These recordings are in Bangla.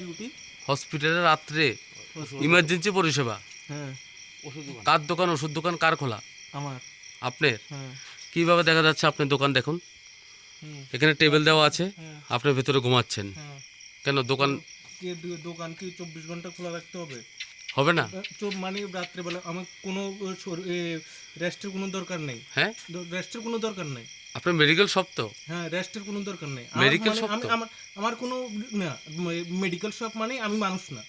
ডিউটি হসপিটালে রাত্রে ইমার্জেন্সি পরিষেবা। হ্যাঁ। কার দোকান ওষুধ দোকান কার খোলা? আমার। আপনার? হ্যাঁ। কীভাবে দেখা যাচ্ছে আপনার দোকান দেখুন? এখানে টেবিল দেওয়া আছে হ্যাঁ। আপনার ভেতরে ঘুমাচ্ছেন। হ্যাঁ। কেন দোকান দোকান কি চব্বিশ ঘণ্টা খোলা রাখতে হবে? হবে না। চোখ মানে রাত্রেবেলা আমার কোনো রেস্টের কোনো দরকার নেই। হ্যাঁ। রেস্টের কোনো দরকার নেই। আপনার মেডিকেল শপ তো? হ্যাঁ রেস্টের কোনো দরকার নেই। আমার Medical মানে আমি তো? আমার আমার কোনো না মেডিকেল শপ মানে আমি মানুষ না।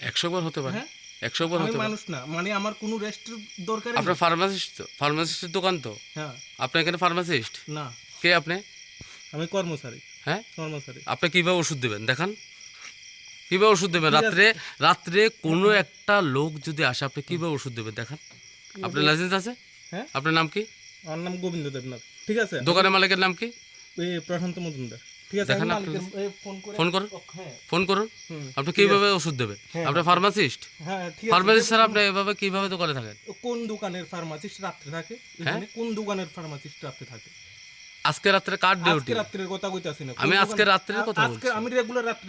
একশো বার হতে পারে। হ্যাঁ? একশো বার আমি হতে মানুষ না মানে আমার কোনো রেস্টের দরকার আপনার ফার্মাসিস্ট তো? ফার্মাসিস্টের দোকান তো? হ্যাঁ। আপনার এখানে ফার্মাসিস্ট না। কে আপনি? আমি কর্মচারী। হ্যাঁ? কর্মচারী। আপনি কীভাবে ওষুধ দেবেন? দেখান। কীভাবে ওষুধ দেবেন? রাত্রে রাত্রে কোনো একটা লোক যদি আসে আপনি কীভাবে ওষুধ দেবেন? দেখান। আপনার লাইসেন্স আছে? হ্যাঁ? আপনার নাম কি? আমার নাম গোবিন্দ দেবনাথ। ঠিক আছে? দোকানের মালিকের নাম কি? প্রশান্ত মজুমদার। ঠিক আছে দেখান ফোন করে করুন। হ্যাঁ। ফোন করুন। আপনি কীভাবে ওষুধ দেবেন? হ্যাঁ। আপনি ফার্মাসিস্ট? হ্যাঁ ফার্মাসিস্ট স্যার আপনি এভাবে কীভাবে দোকানে থাকেন? কোন দোকানের ফার্মাসিস্ট রাত্রে থাকে? এখানে কোন দোকানের ফার্মাসিস্ট রাত্রে থাকে? আজকে রাত্রে কার ডিউটি? আজকে রাত্রের কথা কইতাছি না। আমি আজকে রাত্রের কথা আজকে আমি রেগুলার রাত্রে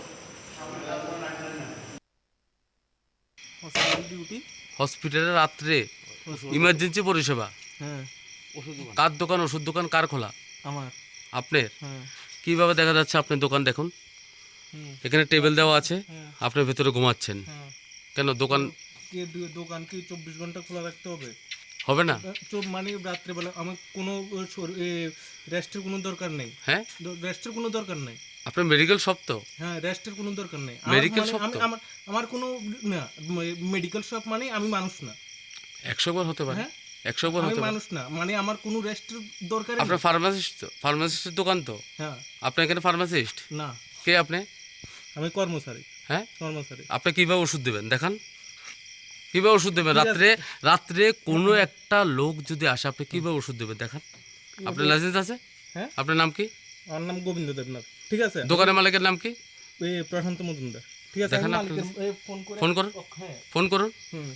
হসপিটালে রাত্রে ইমার্জেন্সি পরিষেবা। হ্যাঁ। কার দোকান ওষুধ দোকান কার খোলা? আমার। আপনার? হ্যাঁ। কীভাবে দেখা যাচ্ছে আপনার দোকান দেখুন? এখানে টেবিল দেওয়া আছে। হ্যাঁ। আপনার ভেতরে ঘুমাচ্ছেন। হ্যাঁ। কেন? দোকান দোকান কি চব্বিশ ঘণ্টা খোলা রাখতে হবে? হবে না। চোখ মানে রাত্রেবেলা আমার কোনো রেস্টের কোনো দরকার নেই। হ্যাঁ? রেস্টের কোনো দরকার নেই। আপনার মেডিকেল শপ তো? হ্যাঁ রেস্টের কোনো দরকার নেই। Medical মানে আমি তো? আমার আমার কোনো না মেডিকেল শপ মানে আমি মানুষ না। একশো বার হতে পারে। হ্যাঁ? একশো বার হতে মানুষ না। মানে আমার কোনো রেস্টের দরকার আপনার ফার্মাসিস্ট তো ফার্মাসিস্টের দোকান তো? হ্যাঁ। আপনার এখানে ফার্মাসিস্ট না। কে আপনি? আমি কর্মচারী। হ্যাঁ? কর্মচারী। আপনি কীভাবে ওষুধ দেবেন? দেখান। কীভাবে ওষুধ দেবেন? রাত্রে রাত্রে কোনো একটা লোক যদি আসে আপনি কীভাবে ওষুধ দেবেন? দেখান। আপনার লাইসেন্স আছে? হ্যাঁ। আপনার নাম কি? আমার নাম গোবিন্দ দেবনাথ। ঠিক আছে? দোকানের মালিকের নাম কি? এই প্রশান্ত মজুমদার। ঠিক আছে দেখান ফোন করুন। হ্যাঁ। ফোন করুন।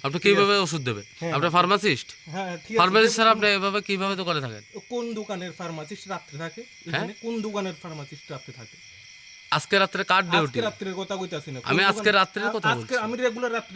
আপনি কীভাবে ওষুধ দেবেন? হ্যাঁ। আপনার ফার্মাসিস্ট? হ্যাঁ ফার্মাসিস্ট স্যার আপনি এভাবে কীভাবে দোকানে থাকেন? কোন দোকানের ফার্মাসিস্ট রাত্রে থাকে? কোন দোকানের ফার্মাসিস্ট রাত্রে থাকে? আজকে রাত্রে কার ডিউটি? আজকে রাত্রের কথা কইতাছি না। আমি আজকে রাত্রের কথা আজকে বলছি। আমি রেগুলার রাত্রে